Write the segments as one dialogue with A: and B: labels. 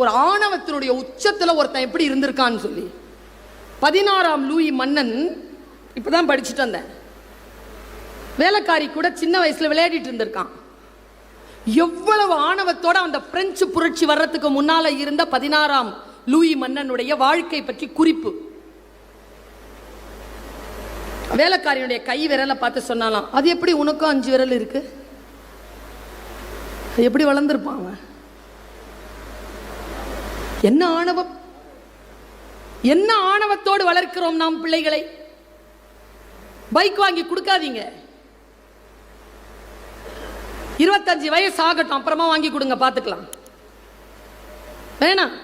A: ஒரு ஆணவத்தினுடைய உச்சத்தில் ஒருத்தன் எப்படி இருந்திருக்கான்னு சொல்லி. பதினாறாம் லூயி மன்னன் இப்போ தான் படிச்சுட்டு வந்தேன். வேலைக்காரி கூட சின்ன வயசில் விளையாடிட்டு இருந்திருக்கான். எவ்வளவு ஆணவத்தோட அந்த பிரெஞ்சு புரட்சி வர்றதுக்கு முன்னால் இருந்த பதினாறாம் லூயி மன்னனுடைய வாழ்க்கை பற்றி குறிப்பு. வேலைக்காரியுடைய கை விரலை பார்த்து சொன்னாலாம் அது எப்படி உனக்கும் அஞ்சு விரல் இருக்கு? அது எப்படி வளர்ந்துருப்பான் அவன்? என்ன ஆணவம்? என்ன ஆணவத்தோடு வளர்க்கிறோம் நாம் பிள்ளைகளை? பைக் வாங்கி கொடுக்காதீங்க. இருபத்தஞ்சு வயசு ஆகட்டும் அப்புறமா வாங்கி கொடுங்க பார்த்துக்கலாம். வேணாம்.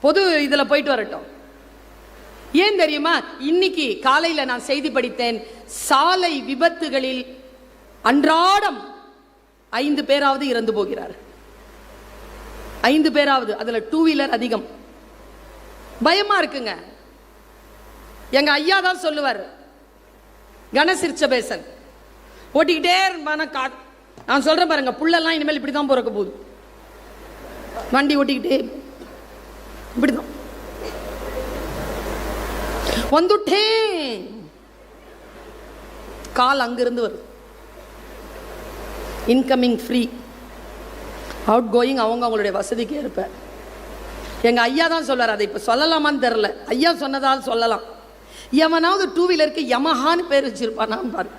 A: பொது இதில் போயிட்டு வரட்டும். ஏன் தெரியுமா? இன்னைக்கு காலையில் நான் செய்தி படித்தேன் சாலை விபத்துகளில் அன்றாடம் ஐந்து பேராவது இறந்து போகிறார் ஐந்து பேராவது அதில் டூ வீலர் அதிகம். பயமா இருக்குங்க. எங்க ஐயா தான் சொல்லுவார் கணசிரிச்சபேசன் ஓட்டிக்கிட்டே இருப்பான கா நான் சொல்கிறேன் பாருங்க புள்ளெல்லாம் இனிமேல் இப்படி தான் பிறக்க போகுது. வண்டி ஓட்டிக்கிட்டே இப்படி தான் வந்துட்டேன் கால் அங்கிருந்து வரும் இன்கமிங் ஃப்ரீ அவுட் கோயிங் அவங்க அவங்களுடைய வசதிக்கு ஏற்ப. எங்க ஐயா தான் சொல்கிறார் அதை இப்போ சொல்லலாமான்னு தெரில ஐயா சொன்னதால் சொல்லலாம். எவனாவது டூ வீலருக்கு யமஹான்னு பேர் வச்சிருப்பானான்னு பாரு.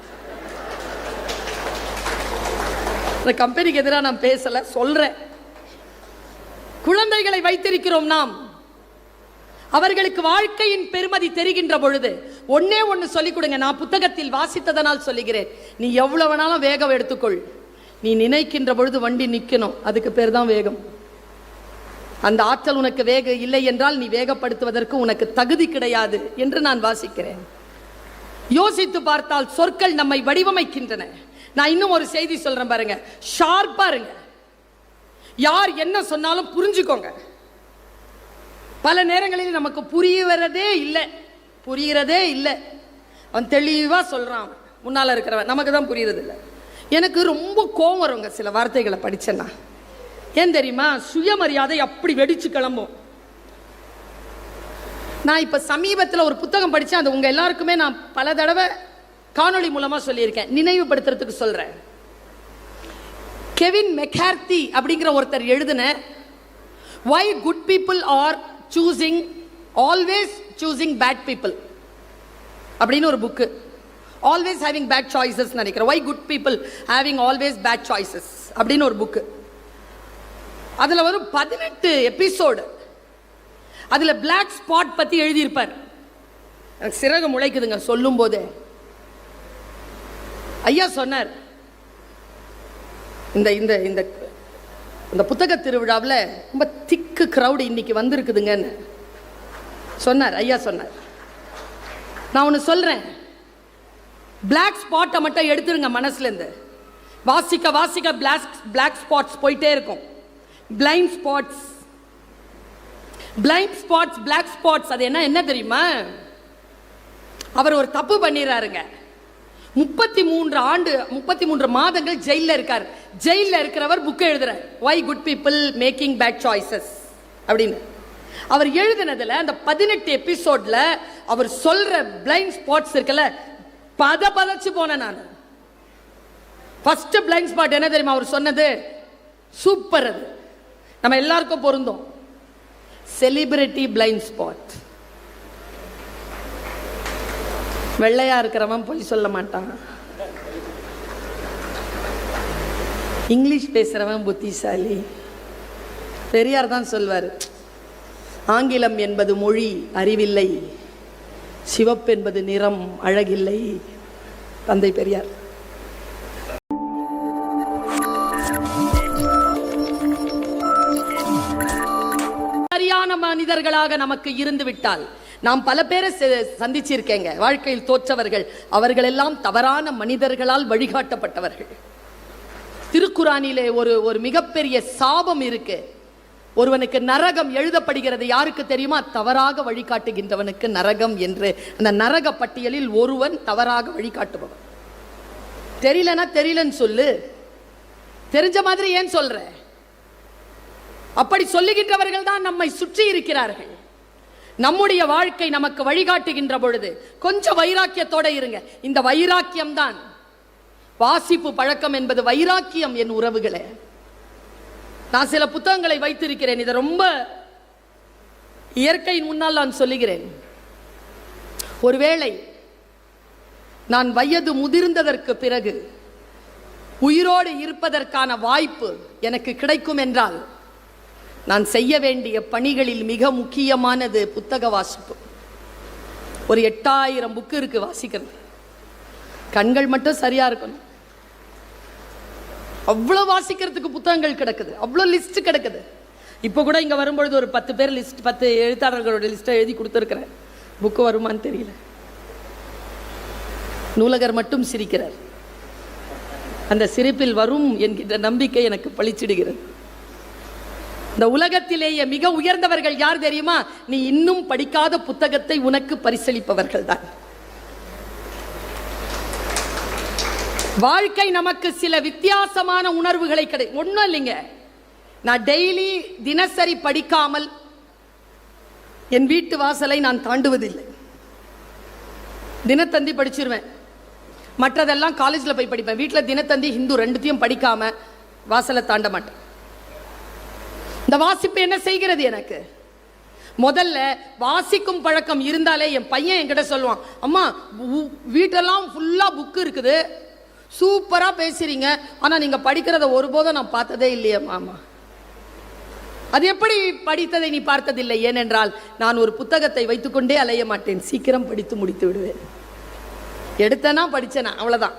A: இந்த கம்பெனிக்கு எதிராக நான் பேசல சொல்றேன். குழந்தைகளை வைத்திருக்கிறோம் நாம். அவர்களுக்கு வாழ்க்கையின் பெருமதி தெரிகின்ற பொழுது ஒன்னே ஒன்று சொல்லிக் கொடுங்க. நான் புத்தகத்தில் வாசித்ததனால் சொல்லுகிறேன். நீ எவ்வளவு வேணாலும் வேகம் எடுத்துக்கொள். நீ நினைக்கின்ற பொழுது வண்டி நிற்கணும் அதுக்கு பேர் தான் வேகம். அந்த ஆற்றல் உனக்கு வேக இல்லை என்றால் நீ வேகப்படுத்துவதற்கு உனக்கு தகுதி கிடையாது என்று நான் வாசிக்கிறேன். யோசித்து பார்த்தால் சொற்கள் நம்மை வடிவமைக்கின்றன. நான் இன்னும் ஒரு செய்தி சொல்றேன் பாருங்க. ஷார்ப்பா இருங்க. யார் என்ன சொன்னாலும் புரிஞ்சுக்கோங்க. பல நேரங்களில் நமக்கு புரியுறதே இல்லை. புரியறதே இல்லை. அவன் தெளிவா சொல்றான். முன்னால இருக்கிறவன். நமக்கு தான் புரியறது இல்லை எனக்கு ரொம்ப கோவம் வருங்க சில வார்த்தைகளை படித்தேன்னா ஏன் தெரியுமா? சுயமரியாதை அப்படி வெடிச்சு கிளம்பும். நான் இப்போ சமீபத்தில் ஒரு புத்தகம் படித்தேன் அது உங்கள் எல்லாருக்குமே நான் பல தடவை காணொளி மூலமாக சொல்லியிருக்கேன். நினைவுபடுத்துறதுக்கு சொல்கிறேன் கெவின் மெக்கார்த்தி அப்படிங்கிற ஒருத்தர் எழுதின why good people are choosing always choosing bad people அப்படின்னு ஒரு book. Always having bad choices நினைக்கிறேன். Why good people having always bad choices அப்படின்னு ஒரு புக்கு அதில் வரும் பதினெட்டு எபிசோடு அதில் பிளாக் ஸ்பாட் பற்றி எழுதியிருப்பார். எனக்கு சிறகு முளைக்குதுங்க சொல்லும் போதே ஐயா சொன்னார். இந்த இந்த இந்த இந்த புத்தக திருவிழாவில் ரொம்ப திக்கு க்ரௌடு இன்னைக்கு வந்திருக்குதுங்கன்னு. சொன்னார் ஐயா சொன்னார். நான் ஒன்று சொல்கிறேன் பிளாக் ஸ்பாட்டை மட்டும் எடுத்துருங்க மனசுலேருந்து. வாசிக்க வாசிக்க பிளாக் பிளாக் ஸ்பாட்ஸ் போயிட்டே இருக்கும். Blind spots blind spots black spots அது என்ன என்ன தெரியுமா? அவர் ஒரு தப்பு பண்ணிடுறாருங்க முப்பத்தி மூன்று ஆண்டு முப்பத்தி மூன்று மாதங்கள் ஜெயிலில் இருக்கார். ஜெயிலில் இருக்கிறவர் புக்கை எழுதுறார். Why good people making bad choices அப்படின்னு. அவர் எழுதினதுல அந்த பதினெட்டு எபிசோட்ல அவர் சொல்ற பிளைண்ட் ஸ்பாட்ஸ் இருக்குல்ல பத பதச்சு போனேன் நான். ஃபர்ஸ்ட் பிளைண்ட் ஸ்பாட் என்ன தெரியுமா? அவர் சொன்னது சூப்பர் அது. நம்ம எல்லாருக்கும் பொருந்தும். செலிபிரிட்டி பிளைண்ட் ஸ்பாட் வெள்ளையா இருக்கிறவன் பொய் சொல்ல மாட்டான். இங்கிலீஷ் பேசுறவன் புத்திசாலி. பெரியார் தான் சொல்வார் ஆங்கிலம் என்பது மொழி அறிவில்லை. சிவப்பு என்பது நிறம் அழகில்லை. தந்தை பெரியார். சரியான மனிதர்களாக நமக்கு இருந்து விட்டால் நாம் பல பேரை ச- சந்திச்சிருக்கேங்க. வாழ்க்கையில் தோற்றவர்கள் அவர்கள் எல்லாம் தவறான மனிதர்களால் வழிகாட்டப்பட்டவர்கள். திருக்குறானிலே ஒரு ஒரு மிகப்பெரிய சாபம் இருக்கு. ஒருவனுக்கு நரகம் எழுதப்படுகிறது யாருக்கு தெரியுமா? தவறாக வழிகாட்டுகின்றவனுக்கு நரகம் என்று. அந்த நரக பட்டியலில் ஒருவன் தவறாக வழிகாட்டுபவன். தெரியலனா தெரியலன்னு சொல்லு. தெரிஞ்ச மாதிரி ஏன் சொல்ற? அப்படி சொல்லுகின்றவர்கள் தான் நம்மை சுற்றி இருக்கிறார்கள். நம்முடைய வாழ்க்கை நமக்கு வழிகாட்டுகின்ற பொழுது கொஞ்சம் வைராக்கியத்தோட இருங்க. இந்த வைராக்கியம் தான் வாசிப்பு பழக்கம் என்பது வைராக்கியம் என் உறவுகளே. நான் சில புத்தகங்களை வைத்திருக்கிறேன். இதை ரொம்ப இயற்கையின் முன்னால் நான் சொல்லுகிறேன். ஒருவேளை நான் வயது முதிர்ந்ததற்கு பிறகு உயிரோடு இருப்பதற்கான வாய்ப்பு எனக்கு கிடைக்கும் என்றால் நான் செய்ய வேண்டிய பணிகளில் மிக முக்கியமானது புத்தக வாசிப்பு. ஒரு எட்டாயிரம் புக்கு இருக்கு வாசிக்கிறது. கண்கள் மட்டும் சரியா இருக்கணும். அவ்வளோ வாசிக்கிறதுக்கு புத்தகங்கள் கிடக்குது. அவ்வளோ லிஸ்ட் கிடக்குது. இப்போ கூட இங்கே வரும்பொழுது ஒரு பத்து பேர் லிஸ்ட் பத்து எழுத்தாளர்களோட லிஸ்ட்டை எழுதி கொடுத்துருக்குறேன் புக்கு வருமான்னு தெரியல. நூலகர் மட்டும் சிரிக்கிறார். அந்த சிரிப்பில் வரும் என்கின்ற நம்பிக்கை எனக்கு பளிச்சிடுகிறது. இந்த உலகத்திலேயே மிக உயர்ந்தவர்கள் யார் தெரியுமா? நீ இன்னும் படிக்காத புத்தகத்தை உனக்கு பரிசளிப்பவர்கள் தான் வாழ்க்கை நமக்கு சில வித்தியாசமான உணர்வுகளை கிடை ஒன்றும் இல்லைங்க. நான் டெய்லி தினசரி படிக்காமல் என் வீட்டு வாசலை நான் தாண்டுவதில்லை. தினத்தந்தி படிச்சிருவேன். மற்றதெல்லாம் காலேஜில் போய் படிப்பேன். வீட்டில் தினத்தந்தி ஹிந்து ரெண்டுத்தையும் படிக்காம வாசலை தாண்ட மாட்டேன். இந்த வாசிப்பு என்ன செய்கிறது எனக்கு? முதல்ல வாசிக்கும் பழக்கம் இருந்தாலே என் பையன் என்கிட்ட சொல்லுவான் அம்மா வீட்டெல்லாம் ஃபுல்லாக புக்கு இருக்குது. சூப்பராக பேசுறீங்க. ஆனால் நீங்கள் படிக்கிறத ஒருபோதும் நான் பார்த்ததே இல்லையே மாமா. அது எப்படி படித்ததை நீ பார்த்ததில்லை? ஏனென்றால் நான் ஒரு புத்தகத்தை வைத்துக்கொண்டே அலைய மாட்டேன். சீக்கிரம் படித்து முடித்து விடுவேன். எடுத்தனா படித்தேனா அவ்வளோதான்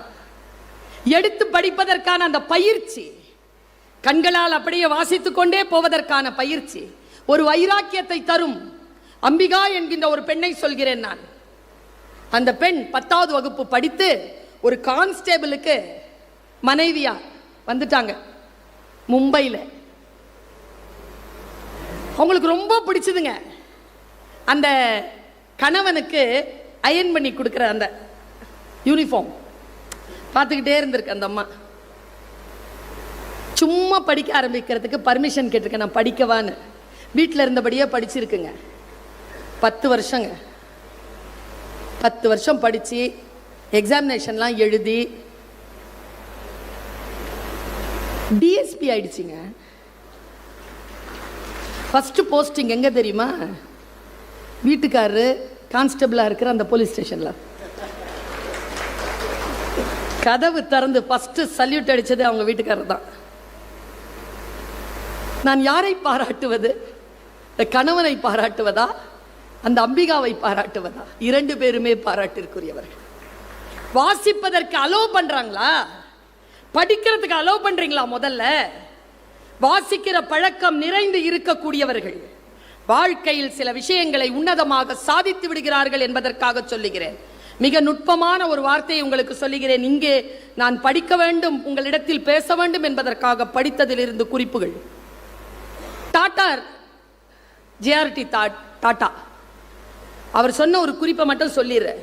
A: எடுத்து படிப்பதற்கான அந்த பயிற்சி கண்களால் அப்படியே வாசித்து கொண்டே போவதற்கான பயிற்சி ஒரு வைராக்கியத்தை தரும். அம்பிகா என்கின்ற ஒரு பெண்ணை சொல்கிறேன் நான். அந்த பெண் பத்தாவது வகுப்பு படித்து ஒரு கான்ஸ்டேபிளுக்கு மனைவியா வந்துட்டாங்க. மும்பையில். அவங்களுக்கு ரொம்ப பிடிச்சதுங்க. அந்த கணவனுக்கு அயன் பண்ணி கொடுக்குற அந்த யூனிஃபார்ம் பார்த்துக்கிட்டே இருந்திருக்கு அந்த அம்மா. சும்மா படிக்க ஆரம்பிக்கிறதுக்கு பர்மிஷன் கேட்டிருக்கேன் நான் படிக்கவான்னு. வீட்டில் இருந்தபடியே படிச்சிருக்குங்க. பத்து வருஷங்க. பத்து வருஷம் படித்து எக்ஸாமினேஷன்லாம் எழுதி டிஎஸ்பி ஆயிடுச்சுங்க. ஃபஸ்ட்டு போஸ்டிங் எங்கே தெரியுமா? வீட்டுக்காரரு கான்ஸ்டபிளாக இருக்கிற அந்த போலீஸ் ஸ்டேஷனில் கதவு திறந்து ஃபஸ்ட்டு சல்யூட் அடித்தது அவங்க வீட்டுக்காரர் தான். நான் யாரை பாராட்டுவது? இந்த கணவனை பாராட்டுவதா? அந்த அம்பிகாவை பாராட்டுவதா? இரண்டு பேருமே பாராட்டிற்குரியவர்கள். வாசிப்பதற்கு அலோ பண்ணுறாங்களா படிக்கிறதுக்கு அலோ பண்ணுறீங்களா முதல்ல? வாசிக்கிற பழக்கம் நிறைந்து இருக்கக்கூடியவர்கள் வாழ்க்கையில் சில விஷயங்களை உன்னதமாக சாதித்து விடுகிறார்கள் என்பதற்காக சொல்லுகிறேன். மிக நுட்பமான ஒரு வார்த்தையை உங்களுக்கு சொல்லுகிறேன். இங்கே நான் படிக்க வேண்டும் உங்களிடத்தில் பேச வேண்டும் என்பதற்காக படித்ததிலிருந்து குறிப்புகள். டாட்டார் ஜேஆர்டி டாட்டா. அவர் சொன்ன ஒரு குறிப்பை மட்டும் சொல்லிடுறேன்.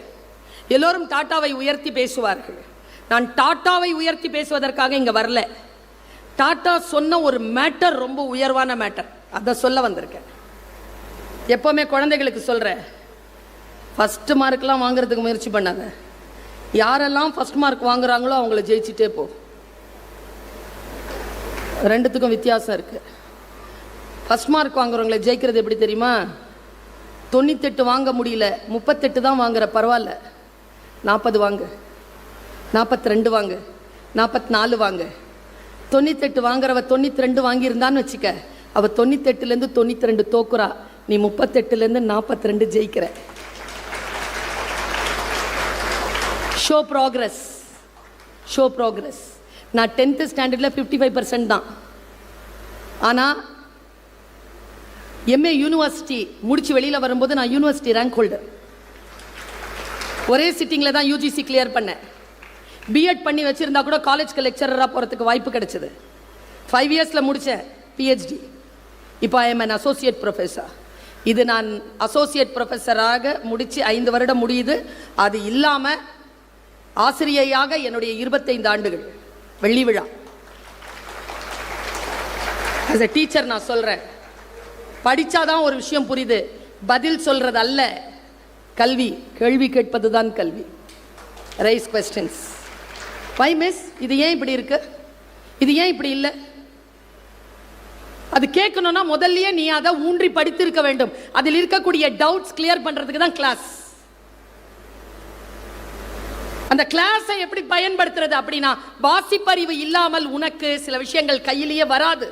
A: எல்லோரும் டாட்டாவை உயர்த்தி பேசுவார்கள். நான் டாட்டாவை உயர்த்தி பேசுவதற்காக இங்கே வரல. டாட்டா சொன்ன ஒரு மேட்டர் ரொம்ப உயர்வான மேட்டர் அதை சொல்ல வந்திருக்கேன். எப்போவுமே குழந்தைகளுக்கு சொல்கிற ஃபஸ்ட்டு மார்க்லாம் வாங்குறதுக்கு முயற்சி பண்ணாங்க யாரெல்லாம் ஃபர்ஸ்ட் மார்க் வாங்குறாங்களோ அவங்கள ஜெயிச்சுட்டே போ. ரெண்டுத்துக்கும் வித்தியாசம் இருக்குது ஃபஸ்ட் மார்க் வாங்குறவங்களை ஜெயிக்கிறது எப்படி தெரியுமா? தொண்ணூத்தெட்டு வாங்க முடியல. முப்பத்தெட்டு தான் வாங்குற பரவாயில்ல. நாற்பது வாங்க. நாற்பத்தி ரெண்டு வாங்க. நாற்பத்தி நாலு வாங்க. தொண்ணூத்தெட்டு வாங்குறவ தொண்ணூத்தி ரெண்டு வாங்கியிருந்தான்னு வச்சுக்க. அவ தொண்ணூத்தெட்டுலேருந்து தொண்ணூத்தி ரெண்டு தோக்குறா. நீ முப்பத்தெட்டுலேருந்து நாற்பத்தி ரெண்டு ஜெயிக்கிற. ஷோ ப்ராக்ரஸ் ஷோ ப்ராக்ரஸ் நான் டென்த்து ஸ்டாண்டர்டில் ஃபிஃப்டி ஃபைவ் பர்சன்ட் தான் ஆனால் எம்ஏ யூனிவர்சிட்டி முடிச்சு வெளியில் வரும்போது நான் யூனிவர்சிட்டி ரேங்க் ஹோல்டர் ஒரே சிட்டிங்கில் தான் யூஜிசி கிளியர் பண்ணேன் பிஎட் பண்ணி. வச்சுருந்தா கூட காலேஜ்க்கு லெக்சரராக போகிறதுக்கு வாய்ப்பு கிடச்சிது. ஃபைவ் இயர்ஸில் முடித்தேன் பிஹெச்டி இப்போ I am an associate professor இது நான் அசோசியேட் ப்ரொஃபஸராக முடித்து ஐந்து வருடம் முடியுது. அது இல்லாமல் ஆசிரியையாக என்னுடைய இருபத்தைந்து ஆண்டுகள். வெள்ளி விழா. அஸ் அ டீச்சர் நான் சொல்கிறேன் படித்தாதான் ஒரு விஷயம் புரியுது. பதில் சொல்கிறது அல்ல கல்வி கேள்வி கேட்பது தான் கல்வி. ரைஸ் கொஸ்டின்ஸ் வை மிஸ் இது ஏன் இப்படி இருக்கு? இது ஏன் இப்படி இல்லை? அது கேட்கணும்னா முதல்லயே நீ அதை ஊன்றி படித்திருக்க வேண்டும். அதில் இருக்கக்கூடிய டவுட்ஸ் கிளியர் பண்றதுக்கு தான் கிளாஸ் அந்த கிளாஸை எப்படி பயன்படுத்துறது அப்படின்னா வாசிப்பறிவு இல்லாமல் உனக்கு சில விஷயங்கள் கையிலேயே வராது.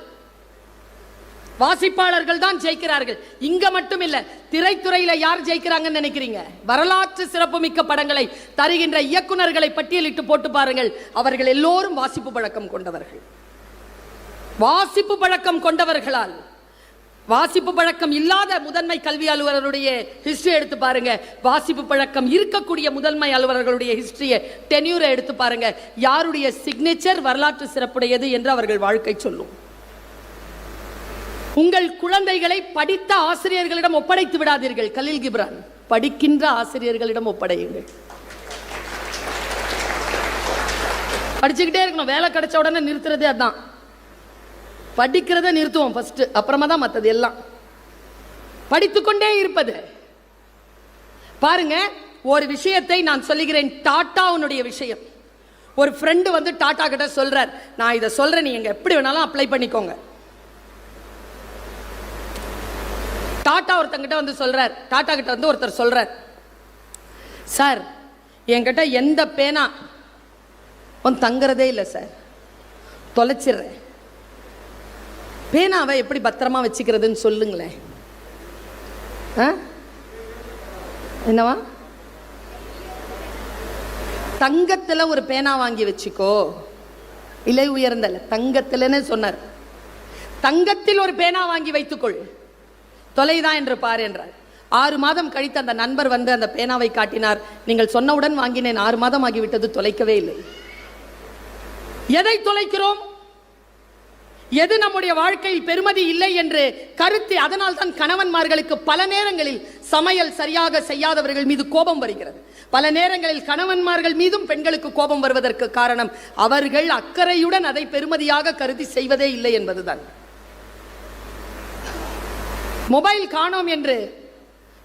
A: வாசிப்பாளர்கள் தான் ஜெயிக்கிறார்கள். இங்க மட்டும் இல்ல திரைத்துறையில யார் ஜெயிக்கிறாங்கன்னு நினைக்கிறீங்க? வரலாற்று சிறப்புமிக்க படங்களை தருகின்ற இயக்குனர்களை பட்டியலிட்டு போட்டு பாருங்கள். அவர்கள் எல்லோரும் வாசிப்பு பழக்கம் கொண்டவர்கள். வாசிப்பு பழக்கம் கொண்டவர்களால். வாசிப்பு பழக்கம் இல்லாத முதன்மை கல்வி அலுவலருடைய ஹிஸ்டரி எடுத்து பாருங்க. வாசிப்பு பழக்கம் இருக்கக்கூடிய முதன்மை அலுவலர்களுடைய ஹிஸ்டரியை டென்யூரை எடுத்து பாருங்க. யாருடைய சிக்னேச்சர் வரலாற்று சிறப்புடையது என்று அவர்கள் வாழ்க்கை சொல்லும். உங்கள் குழந்தைகளை படித்த ஆசிரியர்களிடம் ஒப்படைத்து விடாதீர்கள். கலில் கிப்ரான் படிக்கின்ற ஆசிரியர்களிடம் ஒப்படையுங்கள். படிச்சுக்கிட்டே இருக்கணும். வேலை கிடைச்ச உடனே நிறுத்துறதே அதான். படிக்கிறத நிறுத்துவோம் ஃபர்ஸ்ட் அப்புறமா தான் மற்றது எல்லாம். படித்துக்கொண்டே இருப்பது. பாருங்க ஒரு விஷயத்தை நான் சொல்லுகிறேன். டாட்டாவுனுடைய விஷயம். ஒரு ஃப்ரெண்டு வந்து டாட்டா கிட்ட சொல்றார். நான் இதை சொல்றேன். நீங்க எப்படி வேணாலும் அப்ளை பண்ணிக்கோங்க. டாட்டா ஒருத்தங்கிட்ட வந்து சொல்றார். டாட்டா கிட்ட வந்து ஒருத்தர் சொல்றார். சார் என்கிட்ட எந்த பேனா? ஒன் தங்குறதே இல்லை சார். தொலைச்சிடுறேன் பேனாவை எப்படி பத்திரமா வச்சுக்கிறதுன்னு சொல்லுங்களேன். ஆ? என்னவா? தங்கத்தில் ஒரு பேனா வாங்கி வச்சுக்கோ. இலை உயர்ந்தல தங்கத்திலன்னு சொன்னார். தங்கத்தில் ஒரு பேனா வாங்கி வைத்துக்கொள். தொலைதா என்று பார் என்றார். ஆறு மாதம் கழித்து அந்த நண்பர் வந்து அந்த பேனாவை காட்டினார். நீங்கள் சொன்னவுடன் வாங்கினேன். ஆறு மாதம் ஆகிவிட்டது தொலைக்கவே இல்லை. எதை தொலைக்கிறோம்? எது நம்முடைய வாழ்க்கையில் பெருமதி இல்லை என்று கருத்து அதனால் தான் கணவன்மார்களுக்கு பல நேரங்களில் சமையல் சரியாக செய்யாதவர்கள் மீது கோபம் வருகிறது. பல நேரங்களில் கணவன்மார்கள் மீதும் பெண்களுக்கு கோபம் வருவதற்கு காரணம் அவர்கள் அக்கறையுடன் அதை பெருமதியாக கருதி செய்வதே இல்லை என்பதுதான். மொபைல் காணோம் என்று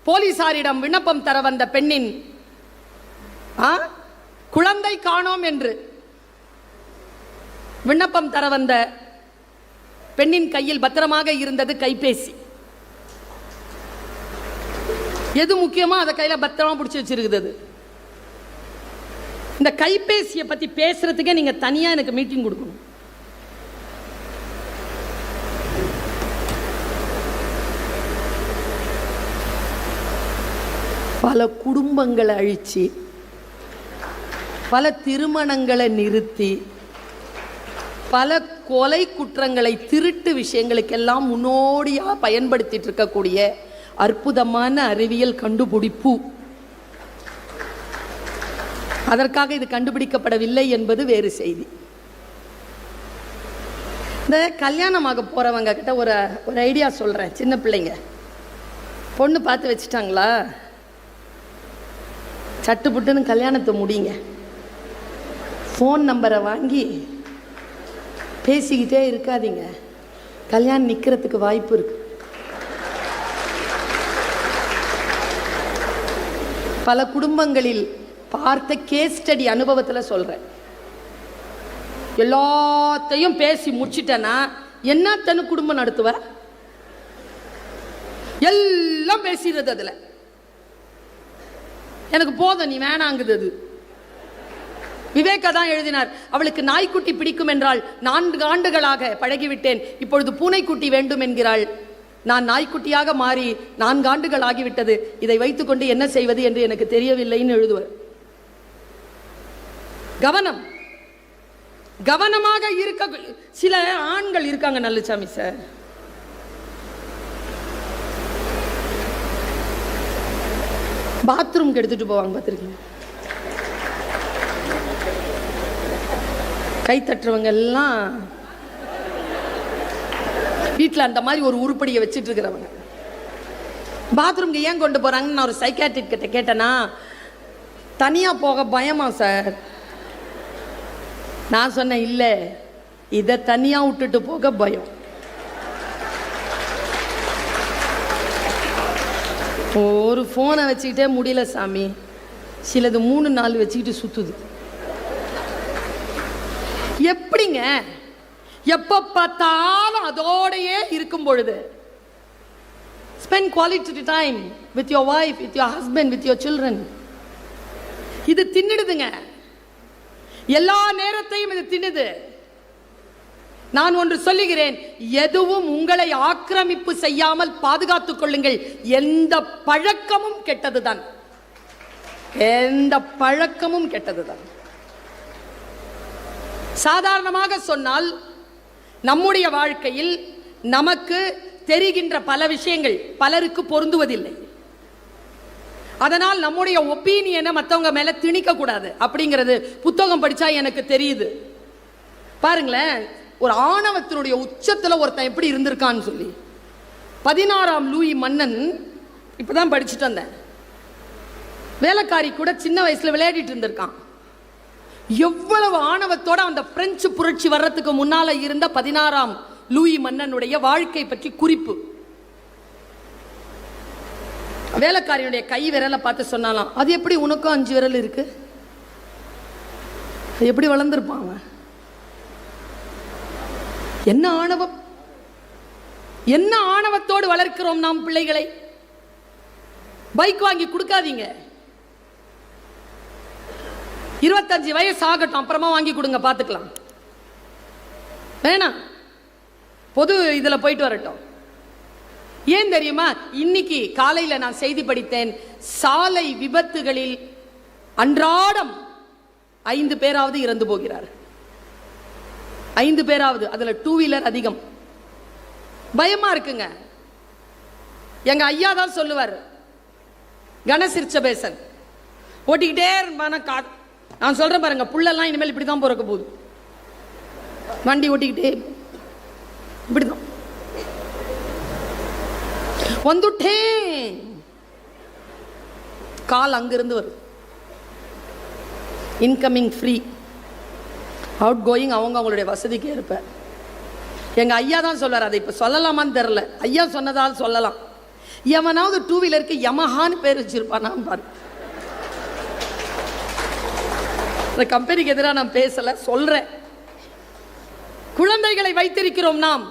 A: போலீசாரிடம் விண்ணப்பம் தர வந்த பெண்ணின் ஆ? குழந்தை காணோம் என்று விண்ணப்பம் தர வந்த பெண்ணின் கையில் பத்திரமாக இருந்தது கைபேசி. எது முக்கியமோ அதை கையில் பத்திரமா பிடிச்சி வச்சிருக்குது இந்த கைபேசியை பத்தி பேசுறதுக்கே நீங்க தனியா எனக்கு மீட்டிங் கொடுக்கணும். பல குடும்பங்களை அழித்து பல திருமணங்களை நிறுத்தி பல கொலை குற்றங்களை திருட்டு விஷயங்களுக்கெல்லாம் முன்னோடியாக பயன்படுத்திட்டு இருக்கக்கூடிய அற்புதமான அறிவியல் கண்டுபிடிப்பு. அதற்காக இது கண்டுபிடிக்கப்படவில்லை என்பது வேறு செய்தி. இந்த கல்யாணமாக போகிறவங்க கிட்ட ஒரு ஒரு ஐடியா சொல்கிறேன் சின்ன பிள்ளைங்க. பொண்ணு பார்த்து வச்சுட்டாங்களா? சட்டு புட்டுன்னு கல்யாணத்தை முடிங்க. ஃபோன் நம்பரை வாங்கி பேசிக்கிட்டே இருக்காதீங்க. கல்யாணம் நிற்கிறதுக்கு வாய்ப்பு இருக்கு. பல குடும்பங்களில் பார்த்த கேஸ் ஸ்டடி அனுபவத்தில் சொல்கிறேன் எல்லாத்தையும் பேசி முடிச்சிட்டேன்னா என்னத்தனு குடும்பம் நடத்துவ? எல்லாம் பேசிடுறது அதில். எனக்கு போதும் நீ வேணாங்குது அது. விவேகா தான் எழுதினார் அவளுக்கு நாய்க்குட்டி பிடிக்கும் என்றால் நான்கு ஆண்டுகளாக பழகிவிட்டேன் இப்பொழுது பூனைக்குட்டி வேண்டும் என்கிறாள் நான் நாய்க்குட்டியாக மாறி நான்கு ஆண்டுகள் ஆகிவிட்டது இதை வைத்துக்கொண்டு என்ன செய்வது என்று எனக்கு தெரியவில்லைன்னு எழுதுவர். கவனம். கவனமாக இருக்க சில ஆண்கள் இருக்காங்க நல்லசாமி சார். பாத்ரூம்க்கு எடுத்துகிட்டு போவாங்க பார்த்துருக்கீங்க கை தட்டுறவங்க எல்லாம் வீட்டில் அந்த மாதிரி ஒரு உருப்படியை வச்சுட்டு இருக்கிறவங்க. பாத்ரூம்க்கு ஏன் கொண்டு போகிறாங்கன்னு நான் ஒரு சைக்காட்ரிக் கிட்ட கேட்டேன்னா தனியாக போக பயமா சார் நான் சொன்னேன் இல்லை இதை தனியாக விட்டுட்டு போக பயம். ஒரு ஃபோனை வச்சுக்கிட்டே முடியல சாமி. சிலது மூணு நாள் வச்சுக்கிட்டு சுற்றுது எப்படிங்க? எப்போ பார்த்தாலும் அதோடையே இருக்கும் பொழுது. Spend quality time with your wife with your husband with your children இது தின்னுடுதுங்க. எல்லா நேரத்தையும் இது தின்னுது. நான் ஒன்று சொல்லுகிறேன் எதுவும் உங்களை ஆக்கிரமிப்பு செய்யாமல் பாதுகாத்துக் கொள்ளுங்கள். எந்த பழக்கமும் கெட்டதுதான். எந்த பழக்கமும் கெட்டதுதான். சாதாரணமாக சொன்னால் நம்முடைய வாழ்க்கையில் நமக்கு தெரிகின்ற பல விஷயங்கள் பலருக்கு பொருந்துவதில்லை. அதனால் நம்முடைய ஒப்பீனியனை மற்றவங்க மேல திணிக்க கூடாது அப்படிங்கிறது புத்தகம் படிச்சா எனக்கு தெரியுது. பாருங்களேன் ஒரு ஆணவத்தினுடைய உச்சத்தில் ஒருத்தன் எப்படி இருந்திருக்கான்னு சொல்லி. பதினாறாம் லூயி மன்னன் இப்போ தான் படிச்சுட்டு வந்தேன். வேலைக்காரி கூட சின்ன வயசில் விளையாடிட்டு இருந்திருக்கான். எவ்வளவு ஆணவத்தோட அந்த பிரெஞ்சு புரட்சி வர்றதுக்கு முன்னால் இருந்த பதினாறாம் லூயி மன்னனுடைய வாழ்க்கை பற்றி குறிப்பு. வேலைக்காரியுடைய கை விரலை பார்த்து சொன்னாலாம் அது எப்படி உனக்கும் அஞ்சு விரல் இருக்கு? அது எப்படி வளர்ந்துருப்பான் அவன்? என்ன ஆணவம்? என்ன ஆணவத்தோடு வளர்க்கிறோம் நாம் பிள்ளைகளை? பைக் வாங்கி கொடுக்காதீங்க. இருபத்தஞ்சு வயசு ஆகட்டும் அப்புறமா வாங்கி கொடுங்க பார்த்துக்கலாம். வேணாம். பொது இதில் போயிட்டு வரட்டும். ஏன் தெரியுமா? இன்னைக்கு காலையில் நான் செய்தி படித்தேன் சாலை விபத்துகளில் அன்றாடம் ஐந்து பேராவது இறந்து போகிறார் ஐந்து பேராவது அதில் டூ வீலர் அதிகம். பயமா இருக்குங்க. எங்க ஐயா தான் சொல்லுவார் கணசிரிச்சபேசன் ஓட்டிக்கிட்டே இருப்பான கா நான் சொல்கிறேன் பாருங்க புள்ளெல்லாம் இனிமேல் இப்படி தான் பிறக்க போகுது. வண்டி ஓட்டிக்கிட்டே இப்படி தான் வந்துட்டேன். கால் அங்கிருந்து வரும் இன்கமிங் ஃப்ரீ அவுட் கோயிங் அவங்க அவங்களுடைய வசதிக்கு ஏற்ப. எங்க ஐயா தான் சொல்கிறார் அதை இப்போ சொல்லலாமான்னு தெரில ஐயா சொன்னதால் சொல்லலாம். எவனாவது டூ வீலருக்கு யமஹான்னு பேர் வச்சிருப்பானான்னு பாரு. இந்த கம்பெனிக்கு எதிராக நான் பேசல சொல்றேன். குழந்தைகளை வைத்திருக்கிறோம் நாம்.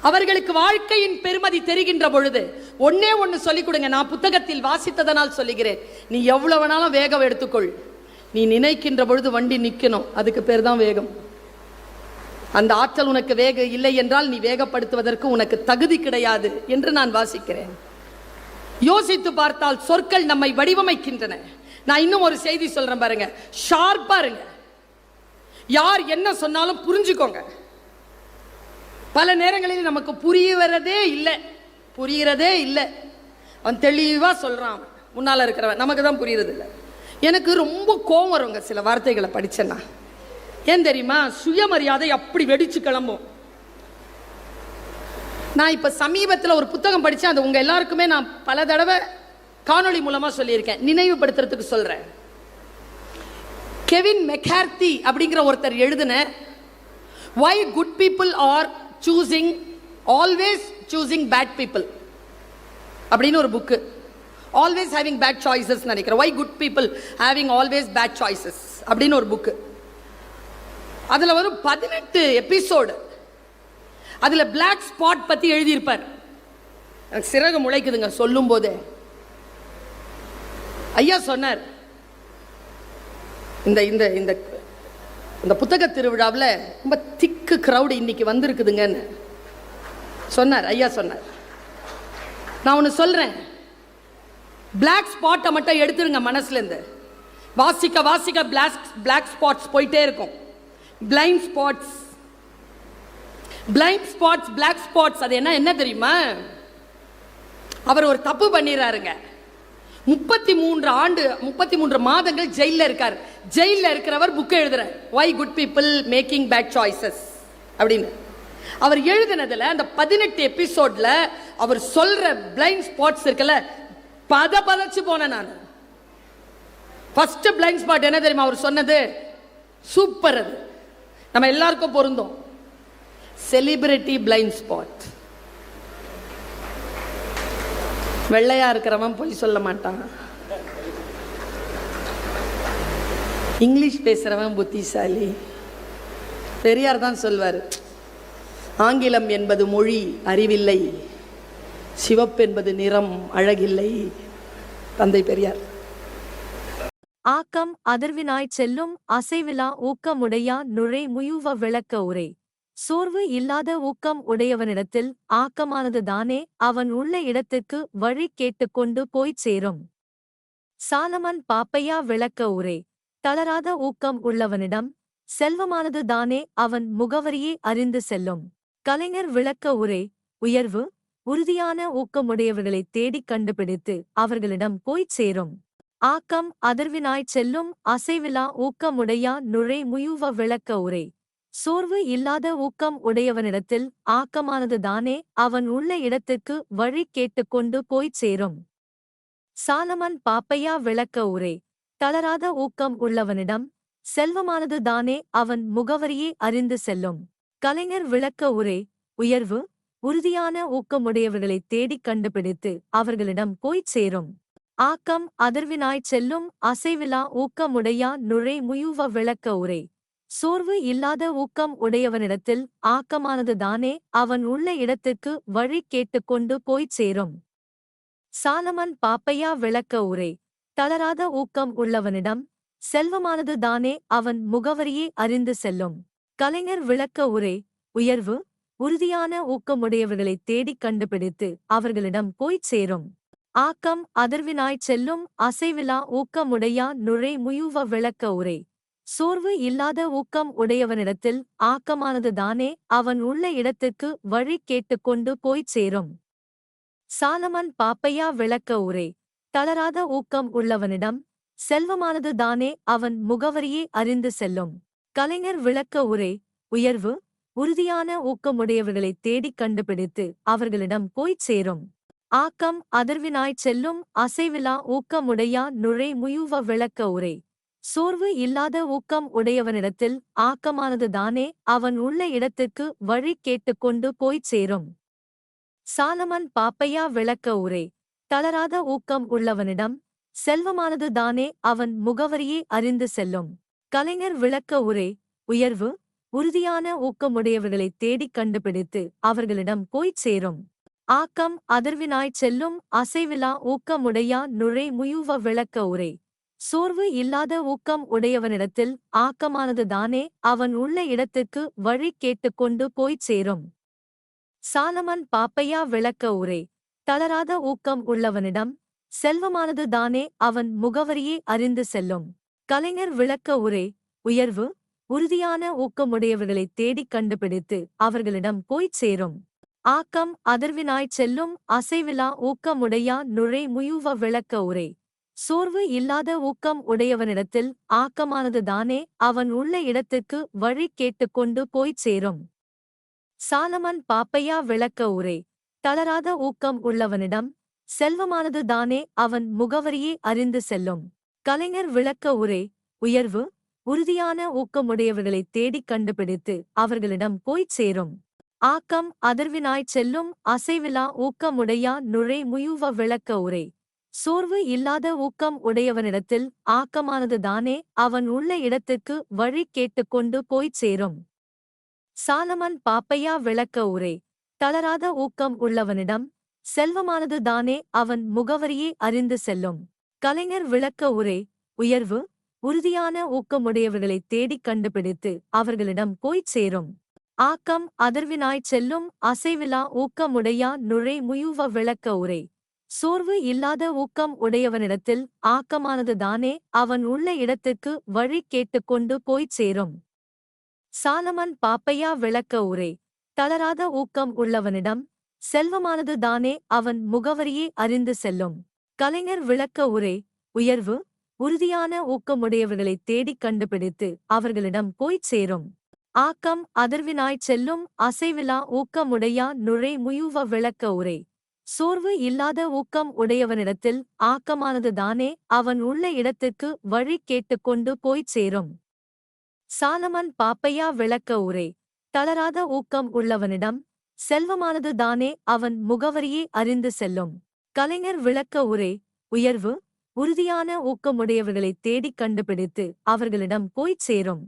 A: அவர்களுக்கு வாழ்க்கையின் பெருமதி தெரிகின்ற பொழுது ஒன்னே ஒன்று சொல்லிக் கொடுங்க. நான் புத்தகத்தில் வாசித்ததனால் சொல்லுகிறேன். நீ எவ்வளவு வேணாலும் வேகம் எடுத்துக்கொள். நீ நினைக்கின்ற பொழுது வண்டி நிற்கணும் அதுக்கு பேர் தான் வேகம். அந்த ஆற்றல் உனக்கு வேக இல்லை என்றால் நீ வேகப்படுத்துவதற்கு உனக்கு தகுதி கிடையாது என்று நான் வாசிக்கிறேன். யோசித்து பார்த்தால் சொற்கள் நம்மை வடிவமைக்கின்றன. நான் இன்னும் ஒரு செய்தி சொல்றேன் பாருங்க. ஷார்ப்பா இருங்க. யார் என்ன சொன்னாலும் புரிஞ்சுக்கோங்க. பல நேரங்களில் நமக்கு புரியுறதே இல்லை. புரியறதே இல்லை. அவன் தெளிவா சொல்றான். அவன். முன்னால இருக்கிறவன். நமக்கு தான் புரியறது இல்லை எனக்கு ரொம்ப கோவம் வருங்க சில வார்த்தைகளை படித்தேன்னா ஏன் தெரியுமா? சுயமரியாதை அப்படி வெடிச்சு கிளம்பும். நான் இப்போ சமீபத்தில் ஒரு புத்தகம் படித்தேன் அது உங்கள் எல்லாருக்குமே நான் பல தடவை காணொளி மூலமாக சொல்லியிருக்கேன். நினைவுபடுத்துறதுக்கு சொல்கிறேன் கெவின் மெக்கார்த்தி அப்படிங்கிற ஒருத்தர் எழுதின why good people are choosing always choosing bad people அப்படின்னு ஒரு book. Always having bad choices நினைக்கிறேன். Why good people having always bad choices அப்படின்னு ஒரு புக்கு அதில் வரும் பதினெட்டு எபிசோடு அதில் பிளாக் ஸ்பாட் பற்றி எழுதியிருப்பார். எனக்கு சிறகு முளைக்குதுங்க சொல்லும் போதே ஐயா சொன்னார். இந்த இந்த இந்த இந்த புத்தக திருவிழாவில் ரொம்ப திக்கு க்ரௌடு இன்னைக்கு வந்திருக்குதுங்கன்னு. சொன்னார் ஐயா சொன்னார். நான் ஒன்று சொல்கிறேன் பிளாக் ஸ்பாட்டை மட்டும் எடுத்துருங்க மனசுலேருந்து. வாசிக்க வாசிக்க பிளாக் பிளாக் ஸ்பாட்ஸ் போயிட்டே இருக்கும். Blind spots blind spots black spots அது என்ன என்ன தெரியுமா? அவர் ஒரு தப்பு பண்ணிடுறாருங்க முப்பத்தி மூன்று ஆண்டு முப்பத்தி மூன்று மாதங்கள் ஜெயிலில் இருக்கார். ஜெயிலில் இருக்கிறவர் புக் எழுதுறார் why good people making bad choices அப்படின்னு. அவர் எழுதினதுல அந்த பதினெட்டு எபிசோட்ல அவர் சொல்ற பிளைண்ட் ஸ்பாட்ஸ் இருக்குல்ல பத பதச்சு போனேன் நான். ஃபர்ஸ்ட் பிளைண்ட் ஸ்பாட் என்ன தெரியுமா? அவர் சொன்னது சூப்பர் அது. நம்ம எல்லாருக்கும் பொருந்தும். செலிபிரிட்டி பிளைண்ட் ஸ்பாட் வெள்ளையா இருக்கிறவன் பொய் சொல்ல மாட்டான். இங்கிலீஷ் பேசுறவன் புத்திசாலி. பெரியார் தான் சொல்வார் ஆங்கிலம் என்பது மொழி அறிவில்லை. சிவப்பு என்பது நிறம் அழகில்லை தந்தை பெரியார்.
B: ஆக்கம் அதிர்வினாய்ச் செல்லும் அசைவிலா ஊக்கமுடையா நுழை முயுவ விளக்க உரை. சோர்வு இல்லாத ஊக்கம் உடையவனிடத்தில் ஆக்கமானது தானே அவன் உள்ள இடத்துக்கு வழி கேட்டுக்கொண்டு போய்ச் சேரும். சாலமன் பாப்பையா விளக்க உரை. தளராத ஊக்கம் உள்ளவனிடம் செல்வமானது தானே அவன் முகவரியே அறிந்து செல்லும். கலைஞர் விளக்க உரை. உயர்வு உறுதியான ஊக்கமுடையவர்களைத் தேடிக் கண்டுபிடித்து அவர்களிடம் போய்ச் சேரும். ஆக்கம் அதிர்வினாய்ச் செல்லும் அசைவிலா ஊக்கமுடையா நுழை முயுவ விளக்க உரை. சோர்வு இல்லாத ஊக்கம் உடையவனிடத்தில் ஆக்கமானது தானே அவன் உள்ள இடத்திற்கு வழி கேட்டுக்கொண்டு போய்ச் சேரும். சாலமன் பாப்பையா விளக்க உரை. தளராத ஊக்கம் உள்ளவனிடம் செல்வமானது தானே அவன் முகவரியே அறிந்து செல்லும். கலைஞர் விளக்க உரை. உயர்வு உறுதியான ஊக்கமுடையவர்களைத் தேடிக் கண்டுபிடித்து அவர்களிடம் போய்ச் சேரும். ஆக்கம் அதிர்வினாய்ச் செல்லும் அசைவிலா ஊக்கமுடையா நுழை முயுவ விளக்க உரை. சோர்வு இல்லாத ஊக்கம் உடையவனிடத்தில் ஆக்கமானது தானே அவன் உள்ள இடத்திற்கு வழி கேட்டுக்கொண்டு போய்ச் சேரும். சாலமன் பாப்பையா விளக்க உரை. தளராத ஊக்கம் உள்ளவனிடம் செல்வமானது தானே அவன் முகவரியே அறிந்து செல்லும். கலைஞர் விளக்க உரை. உயர்வு உறுதியான ஊக்கமுடையவர்களைத் தேடிக் கண்டுபிடித்து அவர்களிடம் போய்ச் சேரும். ஆக்கம் அதிர்வினாய்ச் செல்லும் அசைவிலா ஊக்கமுடையா நுழை முயுவ விளக்க உரை. சோர்வு இல்லாத ஊக்கம் உடையவனிடத்தில் ஆக்கமானது தானே அவன் உள்ள இடத்துக்கு வழி கேட்டுக்கொண்டு போய்ச் சேரும். சாலமன் பாப்பையா விளக்க உரை. தளராத ஊக்கம் உள்ளவனிடம் செல்வமானது தானே அவன் முகவரியே அறிந்து செல்லும். கலைஞர் விளக்க உரை. உயர்வு உறுதியான ஊக்கமுடையவர்களைத் தேடிக் கண்டுபிடித்து அவர்களிடம் போய்ச் சேரும். ஆக்கம் அதிர்வினாய்ச் செல்லும் அசைவிலா ஊக்கமுடையா நுழை முயுவ விளக்க உரை. சோர்வு இல்லாத ஊக்கம் உடையவனிடத்தில் ஆக்கமானது தானே அவன் உள்ள இடத்திற்கு வழி கேட்டுக்கொண்டு போய்ச் சேரும். சாலமன் பாப்பையா விளக்க உரை. தளராத ஊக்கம் உள்ளவனிடம் செல்வமானது தானே அவன் முகவரியே அறிந்து செல்லும். கலைஞர் விளக்க உரை. உயர்வு உறுதியான ஊக்கமுடையவர்களைத் தேடிக் கண்டுபிடித்து அவர்களிடம் போய்ச் சேரும். ஆக்கம் அதிர்வினாய்ச் செல்லும் அசைவிலா ஊக்கமுடையா நுழை முயுவ விளக்க உரை. சோர்வு இல்லாத ஊக்கம் உடையவனிடத்தில் ஆக்கமானது தானே அவன் உள்ள இடத்துக்கு வழி கேட்டுக்கொண்டு போய்ச் சேரும். சாலமன் பாப்பையா விளக்க உரை. தளராத ஊக்கம் உள்ளவனிடம் செல்வமானது தானே அவன் முகவரியே அறிந்து செல்லும். கலைஞர் விளக்க உரை. உயர்வு உறுதியான ஊக்கமுடையவர்களைத் தேடிக் கண்டுபிடித்து அவர்களிடம் போய்ச் சேரும். ஆக்கம் அதிர்வினாய்ச் செல்லும் அசைவிலா ஊக்கமுடையா நுழை முயுவ விளக்க உரை. சோர்வு இல்லாத ஊக்கம் உடையவனிடத்தில் ஆக்கமானது தானே அவன் உள்ள இடத்துக்கு வழி கேட்டுக்கொண்டு போய்ச் சேரும். சாலமன் பாப்பையா விளக்க உரை. தளராத ஊக்கம் உள்ளவனிடம் செல்வமானது தானே அவன் முகவரியே அறிந்து செல்லும். கலைஞர் விளக்க உரை. உயர்வு உறுதியான ஊக்கமுடையவர்களைத் தேடிக் கண்டுபிடித்து அவர்களிடம் போய்ச் சேரும். ஆக்கம் அதிர்வினாய்ச் செல்லும் அசைவிலா ஊக்கமுடையா நுழை முயுவ விளக்க உரை. சோர்வு இல்லாத ஊக்கம் உடையவனிடத்தில் ஆக்கமானது தானே அவன் உள்ள இடத்துக்கு வழி கேட்டுக்கொண்டு போய்ச் சேரும். சாலமன் பாப்பையா விளக்க உரை. தளராத ஊக்கம் உள்ளவனிடம் செல்வமானது தானே அவன் முகவரியே அறிந்து செல்லும். கலைஞர் விளக்க உரை. உயர்வு உறுதியான ஊக்கமுடையவர்களைத் தேடிக் கண்டுபிடித்து அவர்களிடம் போய்ச் சேரும். ஆக்கம் அதர்வினாய்ச் செல்லும் அசைவிலா ஊக்கமுடையா நுழை முயுவ விளக்க உரை. சோர்வு இல்லாத ஊக்கம் உடையவனிடத்தில் ஆக்கமானது தானே அவன் உள்ள இடத்துக்கு வழி கேட்டுக்கொண்டு போய்ச் சேரும். சாலமன் பாப்பையா விளக்க உரை. தளராத ஊக்கம் உள்ளவனிடம் செல்வமானது தானே அவன் முகவரியே அறிந்து செல்லும். கலைஞர் விளக்க உரை. உயர்வு உறுதியான ஊக்கமுடையவர்களைத் தேடிக் கண்டுபிடித்து அவர்களிடம் போய்ச் சேரும். ஆக்கம் அதர்வினாய்ச் செல்லும் அசைவிலா ஊக்கமுடையா நுழை முயுவ விளக்க உரை. சோர்வு இல்லாத ஊக்கம் உடையவனிடத்தில் ஆக்கமானது தானே அவன் உள்ள இடத்திற்கு வழி கேட்டுக்கொண்டு போய்ச் சேரும். சாலமன் பாப்பையா விளக்க உரை. தளராத ஊக்கம் உள்ளவனிடம் செல்வமானது தானே அவன் முகவரியே அறிந்து செல்லும். கலைஞர் விளக்க உரை. உயர்வு உறுதியான ஊக்கமுடையவர்களை தேடிக் கண்டுபிடித்து அவர்களிடம் போய்ச் சேரும்.